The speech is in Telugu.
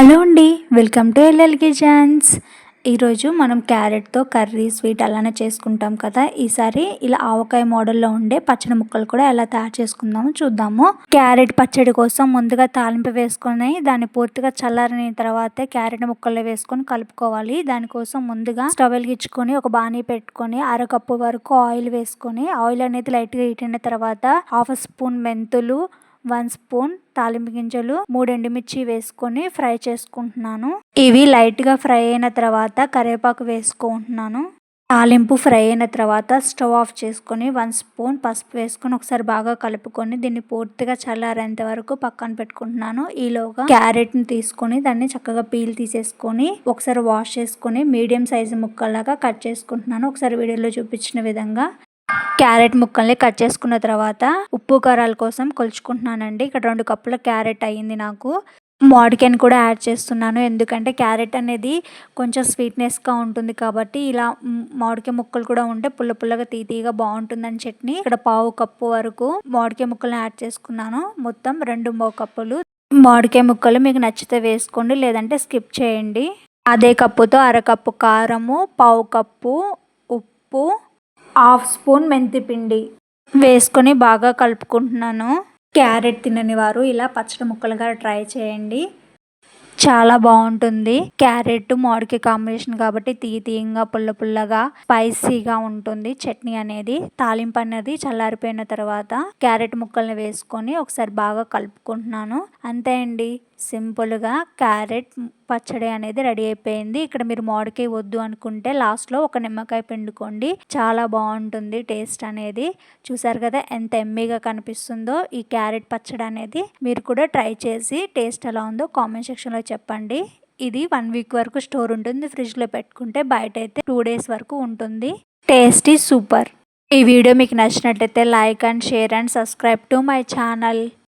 హలో అండి వెల్కమ్ టు ఎల్ఎల్ కిచెన్స్. ఈరోజు మనం క్యారెట్తో కర్రీ స్వీట్ అలానే చేసుకుంటాం కదా. ఈసారి ఇలా ఆవకాయ మోడల్లో ఉండే పచ్చడి ముక్కలు కూడా ఎలా తయారు చేసుకుందామో చూద్దాము. క్యారెట్ పచ్చడి కోసం ముందుగా తాలింపు వేసుకొని దాన్ని పూర్తిగా చల్లారిన తర్వాత క్యారెట్ ముక్కలు వేసుకొని కలుపుకోవాలి. దానికోసం ముందుగా స్టవ్ వెలిగించుకొని ఒక బాణీ పెట్టుకొని అరకప్పు వరకు ఆయిల్ వేసుకొని ఆయిల్ అనేది లైట్గా హీట్ తర్వాత హాఫ్ స్పూన్ మెంతులు వన్ స్పూన్ తాలింపు గింజలు మూడు ఎండుమిర్చి వేసుకొని ఫ్రై చేసుకుంటున్నాను. ఇవి లైట్గా ఫ్రై అయిన తర్వాత కరివేపాకు వేసుకుంటున్నాను. తాలింపు ఫ్రై అయిన తర్వాత స్టవ్ ఆఫ్ చేసుకొని వన్ స్పూన్ పసుపు వేసుకొని ఒకసారి బాగా కలుపుకొని దీన్ని పూర్తిగా చల్లారేంత వరకు పక్కన పెట్టుకుంటున్నాను. ఈలోగా క్యారెట్ని తీసుకొని దాన్ని చక్కగా పీల్ తీసేసుకొని ఒకసారి వాష్ చేసుకొని మీడియం సైజు ముక్కల్లాగా కట్ చేసుకుంటున్నాను. ఒకసారి వీడియోలో చూపించిన విధంగా క్యారెట్ ముక్కల్ని కట్ చేసుకున్న తర్వాత ఉప్పు కారాల కోసం కొలుచుకుంటున్నానండి. ఇక్కడ రెండు కప్పుల క్యారెట్ అయ్యింది నాకు. మామిడికాయని కూడా యాడ్ చేస్తున్నాను. ఎందుకంటే క్యారెట్ అనేది కొంచెం స్వీట్నెస్గా ఉంటుంది కాబట్టి ఇలా మామిడికాయ ముక్కలు కూడా ఉంటే పుల్ల పుల్లగా తీతీగా బాగుంటుందని చట్నీ ఇక్కడ పావు కప్పు వరకు మామిడికాయ ముక్కలను యాడ్ చేసుకున్నాను. మొత్తం రెండు మో కప్పులు. మామిడికాయ ముక్కలు మీకు నచ్చితే వేసుకోండి లేదంటే స్కిప్ చేయండి. అదే కప్పుతో అరకప్పు కారము పావు కప్పు ఉప్పు హాఫ్ స్పూన్ మెంతిపిండి వేసుకొని బాగా కలుపుకుంటున్నాను. క్యారెట్ తినని వారు ఇలా పచ్చడి ముక్కలుగా ట్రై చేయండి. చాలా బాగుంటుంది. క్యారెట్ మామిడికాయ కాంబినేషన్ కాబట్టి తీయ తీయంగా పుల్ల పుల్లగా స్పైసీగా ఉంటుంది. చట్నీ అనేది తాలింపు అనేది చల్లారిపోయిన తర్వాత క్యారెట్ ముక్కల్ని వేసుకొని ఒకసారి బాగా కలుపుకుంటున్నాను. అంతే అండి. సింపుల్గా క్యారెట్ పచ్చడి అనేది రెడీ అయిపోయింది. ఇక్కడ మీరు మామిడికాయ వద్దు అనుకుంటే లాస్ట్లో ఒక నిమ్మకాయ పిండుకోండి. చాలా బాగుంటుంది టేస్ట్ అనేది. చూసారు కదా ఎంత ఎమ్మీగా కనిపిస్తుందో ఈ క్యారెట్ పచ్చడి అనేది. మీరు కూడా ట్రై చేసి టేస్ట్ ఎలా ఉందో కామెంట్ సెక్షన్లో చెప్పండి. ఇది వన్ వీక్ వరకు స్టోర్ ఉంటుంది. ఫ్రిడ్జ్లో పెట్టుకుంటే బయట అయితే టూ డేస్ వరకు ఉంటుంది. Tasty super. ఈ వీడియో మీకు నచ్చినట్లయితే like and share and subscribe to my channel.